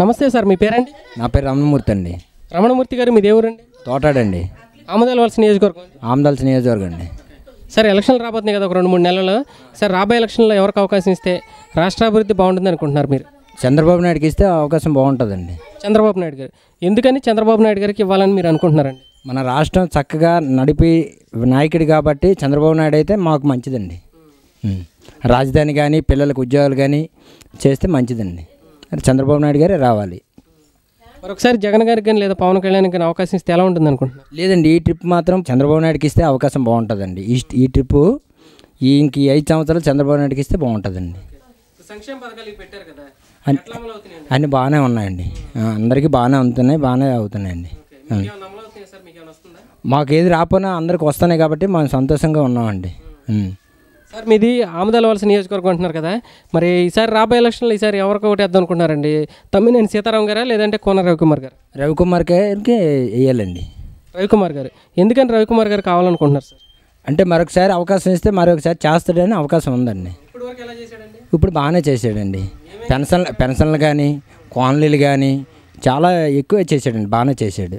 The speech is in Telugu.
నమస్తే సార్ మీ పేరండి? నా పేరు రమణమూర్తి అండి. రమణమూర్తి గారు మీ దేవురండి? తోటాడండి ఆమదాల వలస నియోజకవర్గం ఆమదాల్స్ నియోజకవర్గం అండి. సార్ ఎలక్షన్లు రాబోతున్నాయి కదా ఒక రెండు మూడు నెలల్లో సార్ రాబోయే ఎలక్షన్లో ఎవరికి అవకాశం ఇస్తే రాష్ట్రాభివృద్ధి బాగుంటుంది అనుకుంటున్నారు మీరు? చంద్రబాబు నాయుడుకి ఇస్తే అవకాశం బాగుంటుందండి. చంద్రబాబు నాయుడు గారు. ఎందుకని చంద్రబాబు నాయుడు గారికి ఇవ్వాలని మీరు అనుకుంటున్నారండి? మన రాష్ట్రం చక్కగా నడిపి నాయకుడు కాబట్టి చంద్రబాబు నాయుడు అయితే మాకు మంచిదండి. రాజధాని కానీ పిల్లలకు ఉద్యోగాలు కానీ చేస్తే మంచిదండి. మరి చంద్రబాబు నాయుడు గారే రావాలి. మరొకసారి జగన్ గారికి కానీ లేదా పవన్ కళ్యాణ్ కానీ అవకాశం ఇస్తే ఎలా ఉంటుంది అనుకుంటున్నారు? లేదండి ఈ ట్రిప్ మాత్రం చంద్రబాబు నాయుడుకి ఇస్తే అవకాశం బాగుంటుందండి. ఈ ఈ ట్రిప్పు ఈ ఇంక ఈ ఐదు సంవత్సరాలు చంద్రబాబు నాయుడుకి ఇస్తే బాగుంటుందండి. సంక్షేమ పథకాలు పెట్టారు కదా అన్ని బాగానే ఉన్నాయండి. అందరికీ బాగానే అవుతున్నాయి బాగానే అవుతున్నాయండి. మీకు ఏది రాపోయినా అందరికి వస్తున్నాయి కాబట్టి మనం సంతోషంగా ఉన్నామండి. సార్ మీది ఆమదాల వలస నియోజకవర్గం అంటున్నారు కదా. మరి ఈసారి రాబోయే ఎలక్షన్లో ఈసారి ఎవరికి ఒకటి వేద్దాం అనుకుంటున్నారండి తమ్మినేని సీతారాం గారా లేదంటే కోన రవికుమార్ గారు? రవికుమార్ గారికి వేయాలండి. రవికుమార్ గారు. ఎందుకని రవికుమార్ గారు కావాలనుకుంటున్నారు సార్? అంటే మరొకసారి అవకాశం ఇస్తే మరొకసారి చేస్తాడని అవకాశం ఉందండి. ఇప్పుడు వరకు ఎలా చేశాడండి? ఇప్పుడు బాగానే చేసాడండి పెన్షన్ పెన్షన్లు కానీ కాలనీలు కానీ చాలా ఎక్కువ చేసాడండి బాగానే చేశాడు.